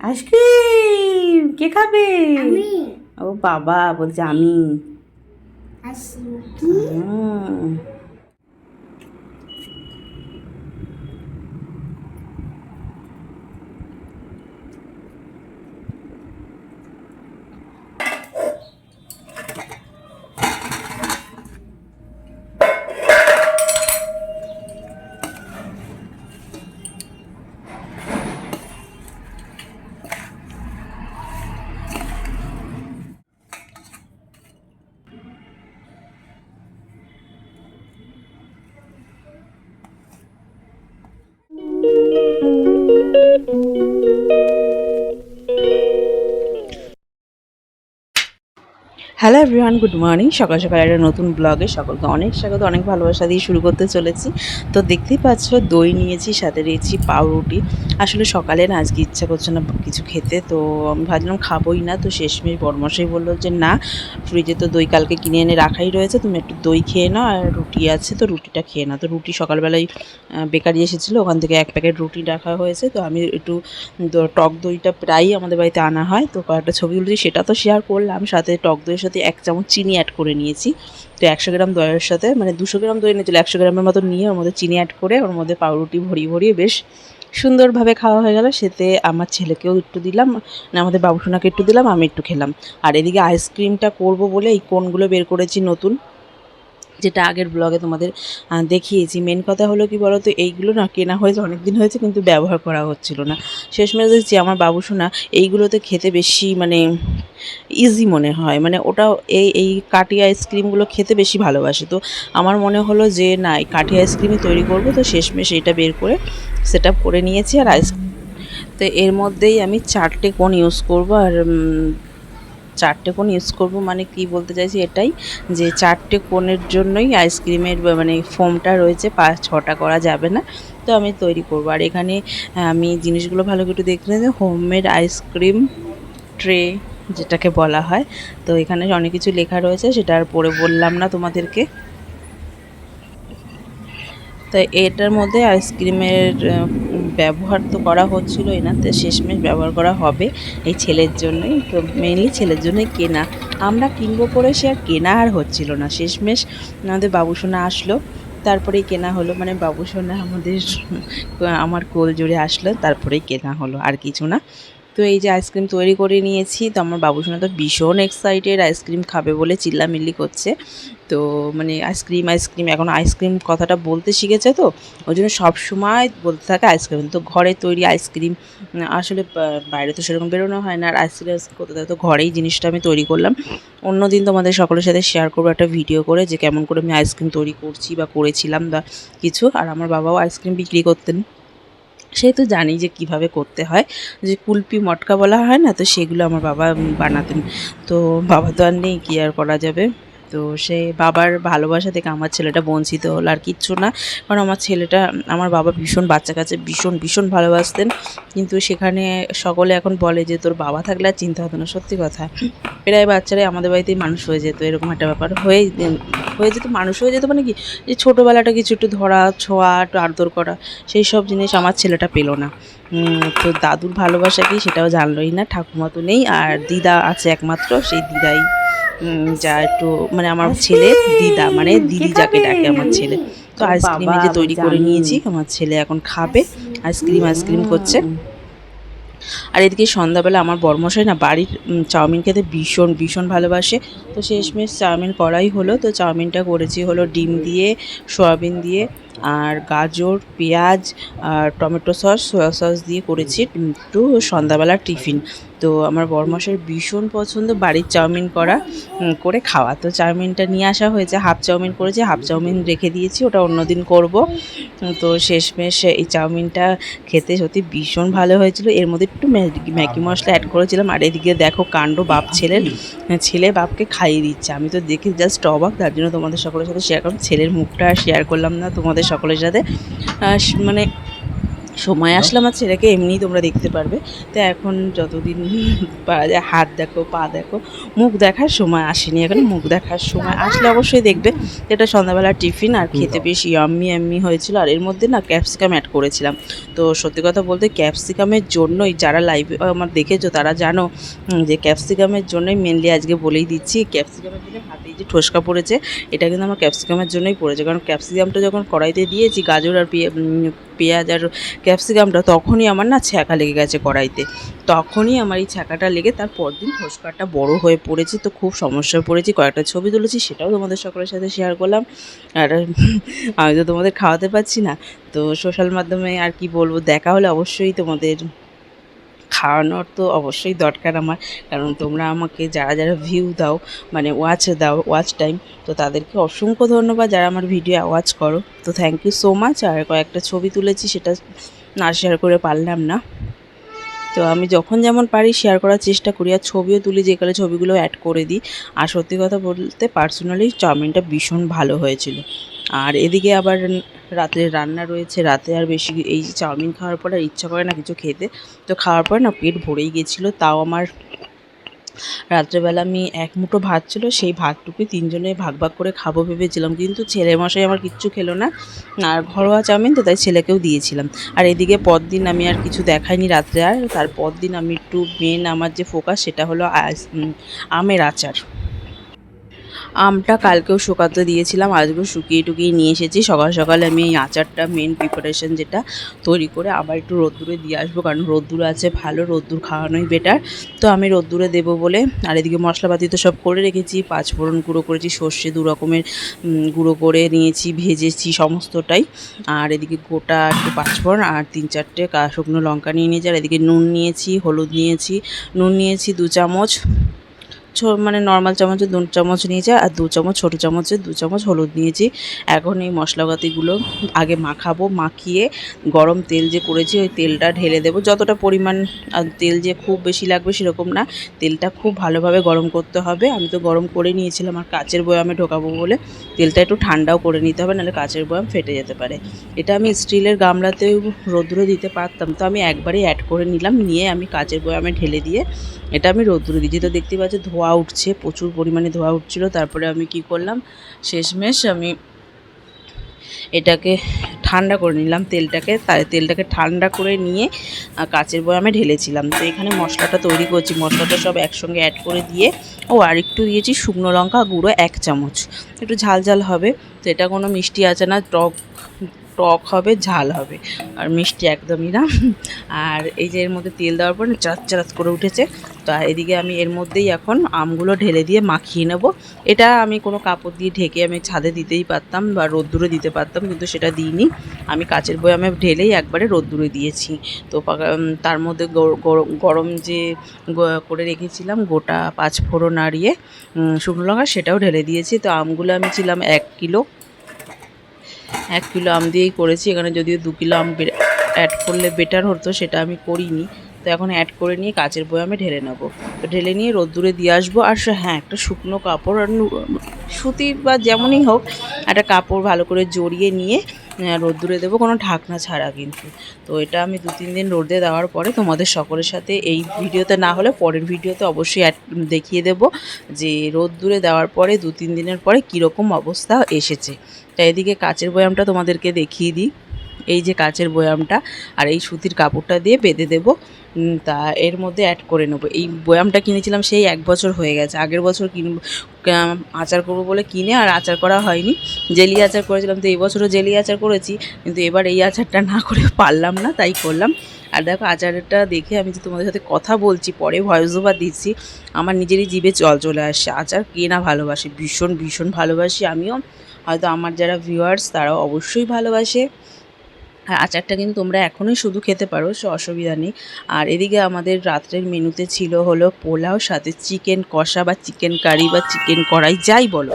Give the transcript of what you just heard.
Ice cream কে খাবে? ও বাবা বলছে আমি। হ্যালো এভরিওয়ান গুড মর্নিং সকাল সকাল একটা নতুন ব্লগে সকলকে অনেক স্বাগত, অনেক ভালোবাসা দিয়ে শুরু করতে চলেছি। তো দেখতেই পাচ্ছ, দই নিয়েছি, সাথে নিয়েছি পাউরুটি। আসলে সকালে না, আজকে ইচ্ছা করছে না কিছু খেতে, তো আমি ভাবলাম খাবোই না। তো শেষমেশ বরমশাই বলল যে, না ফ্রিজে তো দই কালকে কিনে এনে রাখাই রয়েছে, তুমি একটু দই খেয়ে নাও, আর রুটি আছে, তো রুটিটা খেয়ে নাও। তো রুটি সকালবেলায় বেকারি এসেছিল, ওখান থেকে এক প্যাকেট রুটি রাখা হয়েছে। তো আমি একটু টক দইটা প্রায়ই আমাদের বাড়িতে আনা হয়। তো কয়েকটা ছবি তুলেছি, সেটা তো শেয়ার করলাম, সাথে টক দইয়ের সাথে এক চামচ চিনি অ্যাড করে নিয়েছি। তো একশো গ্রাম দইয়ের সাথে মানে দুশো গ্রাম দই নিয়েছিল একশো গ্রামের মতো নিয়ে ওর মধ্যে চিনি অ্যাড করে ওর মধ্যে পাউরুটি ভরিয়ে ভরিয়ে বেশ সুন্দরভাবে খাওয়া হয়ে গেল। সেতে আমার ছেলেকেও একটু দিলাম না আমাদের বাবুসোনাকে একটু দিলাম, আমি একটু খেলাম। আর এদিকে আইসক্রিমটা করব বলে এই কোনগুলো বের করেছি নতুন? যেটা আগের ব্লগে তোমাদের দেখিয়েছি। মেন কথা হলো কি বলো তো এইগুলো না কেনা হয়েছে অনেক দিন হয়েছে, কিন্তু ব্যবহার করা হচ্ছিল না। শেষমেশ দেখছি আমার বাবুসোনা এইগুলোতে খেতে বেশি মানে ইজি মনে হয়। মানে ওটা এই এই কাঠি আইসক্রিমগুলো খেতে বেশি ভালোবাসে। তো আমার মনে হলো যে, না, এই কাঠি আইসক্রিমই তৈরি করব। তো শেষমেশ এটা বের করে সেট করে নিয়েছি আর আইসক্রিম তো এর মধ্যেই আমি চারটে কোন ইউজ করব। আর চারটে কোন ইউজ করব মানে কি বলতে চাইছি এটাই যে চারটে কোণের জন্যই আইসক্রিমের মানে ফোমটা রয়েছে পাঁচ ছটা করা যাবে না। তো আমি তৈরি করব। আর এখানে আমি জিনিসগুলো ভালো করে দেখতে নিই হোমমেড আইসক্রিম ট্রে যেটাকে বলা হয়। তো এখানে অনেক কিছু লেখা রয়েছে, সেটা আর পড়ে বললাম না তোমাদেরকে। তো এটার মধ্যে আইসক্রিমের ব্যবহার তো করা হচ্ছিলোই না, তো শেষমেশ ব্যবহার করা হবে এই ছেলের জন্যই, তো মেনলি ছেলের জন্যই কেনা। আমরা কিনবো করে সে আর কেনা আর হচ্ছিল না। শেষমেশ আমাদের বাবুসোনা আসলো, তারপরেই কেনা হলো। মানে বাবুসোনা আমাদের, আমার কোল জুড়ে আসলো, তারপরেই কেনা হলো, আর কিছু না। তো এই যে আইসক্রিম তৈরি করে নিয়েছি, তো আমার বাবুসোনা তো ভীষণ এক্সাইটেড আইসক্রিম খাবে বলে চিল্লামিল্লি করছে। তো মানে আইসক্রিম আইসক্রিম, এখন আইসক্রিম কথাটা বলতে শিখেছে তো, ওই জন্য সবসময় বলতে থাকে আইসক্রিম। তো ঘরে তৈরি আইসক্রিম আসলে বাইরে তো সেরকম বেরোনো হয় না, আর আইসক্রিম করতে থাকে তো ঘরেই জিনিসটা আমি তৈরি করলাম। অন্য দিন তোমাদের সকলের সাথে শেয়ার করব একটা ভিডিও করে যে কেমন করে আমি আইসক্রিম তৈরি করছি বা করেছিলাম বা কিছু। আর আমার বাবাও আইসক্রিম বিক্রি করতেন। সেই তো জানি যে কীভাবে করতে হয়। যে কুলপি মটকা বলা হয় না, তো সেগুলো আমার বাবা বানাতেন। তো বাবা তো আর নেই, কি আর করা যাবে? তো সে বাবার ভালোবাসা থেকে আমার ছেলেটা বঞ্চিত হলো আর কিচ্ছু না। কারণ আমার ছেলেটা, আমার বাবা ভীষণ বাচ্চা কাছে ভীষণ ভীষণ ভালোবাসতেন। কিন্তু সেখানে সকলে এখন বলে যে, তোর বাবা থাকলে আর চিন্তা হতো না। সত্যি কথা। প্রায় বাচ্চারাই আমাদের বাড়িতেই মানুষ হয়ে যেত, এরকম একটা ব্যাপার। হয়ে হয়ে যেত, মানুষ হয়ে যেত মানে কি? যে ছোটোবেলাটা কিছু একটু ধরা, ছোঁয়া, একটু আদর করা, সেই সব জিনিস আমার ছেলেটা পেল না। তো দাদুর ভালোবাসা কি সেটাও জানলোই না, ঠাকুমা তো নেই, আর দিদা আছে একমাত্র, সেই দিদাই যা একটু মানে আমার ছেলে দিদা মানে দিদি যাকে ডাকে আমার ছেলে। তো আইসক্রিম যে তৈরি করে নিয়েছি আমার ছেলে এখন খাবে আইসক্রিম আইসক্রিম করছে। আর এদিকে সন্ধ্যাবেলা আমার বর্মশাই না বাড়ির চাউমিন খেতে ভীষণ ভীষণ ভালোবাসে। তো শেষমেশ চাউমিন করাই হলো তো চাউমিনটা করেছি হলো ডিম দিয়ে সয়াবিন দিয়ে। আর গাজর, পেঁয়াজ আর টমেটো সস সয়া সস দিয়ে করেছি একটু সন্ধ্যাবেলার টিফিন। তো আমার বরমশের ভীষণ পছন্দ বাড়ির চাউমিন করা করে খাওয়া। তো চাউমিনটা নিয়ে আসা হয়েছে, হাফ চাউমিন করেছি, হাফ চাউমিন রেখে দিয়েছি, ওটা অন্যদিন করব। তো শেষমেশ এই চাউমিনটা খেতে সত্যি ভীষণ ভালো হয়েছিল। এর মধ্যে একটু ম্যাগি মশলা অ্যাড করেছিলাম। আর এদিকে দেখো কাণ্ড বাপ ছেলের ছেলে বাপকে খাইয়ে দিচ্ছে। আমি তো দেখি জাস্ট অবাক, তার জন্য তোমাদের সকলের সাথে শেয়ার করলাম। ছেলের মুখটা শেয়ার করলাম না, তোমাদের সকলের সাথে মানে সময় আসলে আমার ছেলেকে এমনিই তোমরা দেখতে পারবে। তো এখন যতদিন পারা যায় হাত দেখো পা দেখো মুখ দেখার সময় আসেনি। এখন মুখ দেখার সময় আসলে অবশ্যই দেখবে এটা সন্ধ্যাবেলা টিফিন আর খেতে বেশ ইয়াম্মি ইয়াম্মি হয়েছিল। আর এর মধ্যে না ক্যাপসিকাম অ্যাড করেছিলাম। তো সত্যি কথা বলতে ক্যাপসিকামের জন্যই যারা লাইভে আমার দেখেছ তারা জানো যে ক্যাপসিকামের জন্যই মেনলি আজকে বলেই দিচ্ছি ক্যাপসিকামের জন্য হাতে যে ঠোসকা পড়েছে এটা কিন্তু আমার ক্যাপসিকামের জন্যই পড়েছে। কারণ ক্যাপসিকামটা যখন কড়াইতে দিয়েছি গাজর আর পেঁয়াজ আর ক্যাপসিকামটা তখনই আমার না ছ্যাঁকা লেগে গেছে কড়াইতে। তখনই আমার এই ছ্যাঁকাটা লেগে তার পরদিন ঠোসকাটা বড় হয়ে পড়েছে তো খুব সমস্যায় পড়েছি। কয়েকটা ছবি তুলেছি, সেটাও তোমাদের সকলের সাথে শেয়ার করলাম। আর আমি তো তোমাদের খাওয়াতে পারছি না। তো সোশ্যাল মাধ্যমে আর কি বলব, দেখা হলে অবশ্যই তোমাদের খাওয়ানোর তো অবশ্যই দরকার আমার। কারণ তোমরা আমাকে যারা যারা ভিউ দাও মানে ওয়াচ দাও ওয়াচ টাইম তো তাদেরকে অসংখ্য ধন্যবাদ যারা আমার ভিডিও ওয়াচ করো। তো থ্যাংক ইউ সো মাচ আর কয়েকটা ছবি তুলেছি সেটা না শেয়ার করে পারলাম না। তো আমি যখন যেমন পারি শেয়ার করার চেষ্টা করি, আর ছবিও তুলি, যে কালে ছবিগুলো অ্যাড করে দিই। আর সত্যি কথা বলতে পার্সোনালি চাউমিনটা ভীষণ ভালো হয়েছিল। আর এদিকে আবার রাতের রান্না রয়েছে, রাতে আর বেশি এই চাউমিন খাওয়ার পর আর ইচ্ছা করে না কিছু খেতে। তো খাওয়ার পর না পেট ভরেই গেছিল, তাও আমার রাত্রেবেলা আমি এক মুঠো ভাত ছিল, সেই ভাতটুকুই তিনজনে ভাগ ভাগ করে খাব ভেবেছিলাম। কিন্তু ছেলে মশাই আমার কিচ্ছু খেলো না, আর ঘরোয়া চাউমিন তো তাই ছেলেকেও দিয়েছিলাম। আর এদিকে পরদিন আমি আর কিছু দেখাইনি রাত্রে, আর তার পরদিন আমি একটু মেন আমার যে ফোকাস সেটা হলো আমের আচার। আমটা কালকেও শুকাতে দিয়েছিলাম, আজকেও শুকিয়ে টুকিয়ে নিয়ে এসেছি। সকাল সকাল আমি এই আচারটা মেন প্রিপারেশন যেটা তৈরি করে আবার একটু রোদ্দুরে দিয়ে আসব, কারণ রোদ্দুর আছে, ভালো রোদ্দুর খাওয়ানোই বেটার তো আমি রোদ্দুরে দেবো বলে, আর এদিকে মশলাপাতি তো সব করে রেখেছি পাঁচফোড়ন গুঁড়ো করেছি, সর্ষে দু রকমের গুঁড়ো করে নিয়েছি, ভেজেছি সমস্তটাই। আর এদিকে গোটা একটু পাঁচফোড়ন আর তিন চারটে শুকনো লঙ্কা নিয়ে নিয়েছি, আর এদিকে নুন নিয়েছি, হলুদ নিয়েছি, নুন নিয়েছি দু চামচ। মানে নর্মাল চামচে দু চামচ নিয়েছি আর দু চামচ, ছোটো চামচে, দু চামচ হলুদ নিয়েছি এখন এই মশলাপাতিগুলো আগে মাখাবো, মাখিয়ে গরম তেল যে করেছি, ওই তেলটা ঢেলে দেবো। যতটা পরিমাণ তেল যে খুব বেশি লাগবে সেরকম না। তেলটা খুব ভালোভাবে গরম করতে হবে। আমি তো গরম করে নিয়েছিলাম, আর কাচের বয়ামে ঢোকাবো বলে। তেলটা একটু ঠান্ডাও করে নিতে হবে, নাহলে কাচের বয়াম ফেটে যেতে পারে। এটা আমি স্টিলের গামলাতেও রোদ্দুরে দিতে পারতাম, তো আমি একবারেই অ্যাড করে নিলাম। নিয়ে আমি কাচের বয়ামে ঢেলে দিয়ে এটা আমি রোদ্দুরে দিয়েছি। তো দেখতে পাচ্ছি, ধোয়া উঠছে, প্রচুর পরিমাণে ধোয়া উঠছিল। তারপরে আমি কি করলাম, শেষমেশ আমি এটাকে ঠান্ডা করে নিলাম তেলটাকে। তেলটাকে ঠান্ডা করে নিয়ে কাচের বয়ামে ঢেলেছিলাম। তো এখানে মশলাটা তৈরি করছি। মশলাটা সব একসঙ্গে অ্যাড করে দিয়ে, ও, আর একটু দিয়েছি শুকনো লঙ্কা গুঁড়ো এক চামচ। একটু ঝাল ঝাল হবে। তো এটা কোনো মিষ্টি আছে না, টক টক হবে, ঝাল হবে। আর মিষ্টি একদমই না। আর এই যে এর মধ্যে তেল দেওয়ার পর চারাত চারাত করে উঠেছে। তো এদিকে আমি এর মধ্যেই এখন আমগুলো ঢেলে দিয়ে মাখিয়ে নেব। এটা আমি কোনো কাপড় দিয়ে ঢেকে আমি ছাদে দিতেই পারতাম বা রোদ্দুরে দিতে পারতাম, কিন্তু সেটা দিইনি। আমি কাচের বয়ামে ঢেলেই একবারে রোদ্দুরে দিয়েছি। তো তার মধ্যে গর- গর- গরম যে করে রেখেছিলাম গোটা পাঁচ ফোড়ন নাড়িয়ে শুকনো লঙ্কা সেটাও ঢেলে দিয়েছি। তো আমগুলো আমি ছিলাম এক কিলো। এক কিলো আম দিয়েই করেছি, এখানে যদিও দু কিলো আম অ্যাড করলে বেটার হতো, সেটা আমি করিনি। তো এখন অ্যাড করে নিয়ে কাচের আমি ঢেলে নেব। তো ঢেলে নিয়ে রোদ্দুরে দিয়ে আসব, আর হ্যাঁ একটা শুকনো কাপড় আর সুতি বা যেমনই হোক, একটা কাপড় ভালো করে জড়িয়ে নিয়ে রোদ্দুরে দেবো, কোনো ঢাকনা ছাড়া কিন্তু। তো এটা আমি দু তিন দিন রোদে দেওয়ার পরে তোমাদের সকলের সাথে এই ভিডিওতে না হলে পরের ভিডিওতে অবশ্যই দেখিয়ে দেব যে রোদ্দুরে দেওয়ার পরে দু তিন দিনের পরে কীরকম অবস্থা এসেছে। তাই এদিকে কাচের বয়ামটা তোমাদেরকে দেখিয়ে দিই। এই যে কাচের বয়ামটা আর এই সুতির কাপড়টা দিয়ে বেঁধে দেবো। তা এর মধ্যে অ্যাড করে নেব। এই বয়ামটা কিনেছিলাম সেই এক বছর হয়ে গেছে। আগের বছর কিন আচার করব বলে কিনে আর আচার করা হয়নি। জেলি আচার করেছিলাম তো এই বছরও জেলি আচার করেছি। কিন্তু এবার এই আচারটা না করে পারলাম না, তাই করলাম। আর দেখো আচারটা দেখে আমি যে তোমাদের সাথে কথা বলছি, পরে ভয়েস ওভার দিচ্ছি, আমার নিজেরই জিভে জল চলে আসছে। আচার কে না ভালোবাসে? ভীষণ ভীষণ ভালোবাসি আমিও। হয়তো আমার যারা ভিউয়ার্স তারাও অবশ্যই ভালোবাসে। আর আচারটা কিন্তু তোমরা এখনই শুধু খেতে পারো, সে অসুবিধা নেই। আর এদিকে আমাদের রাত্রের মেনুতে ছিল হলো পোলাও, সাথে চিকেন কষা বা চিকেন কারি বা চিকেন কড়াই, যাই বলো।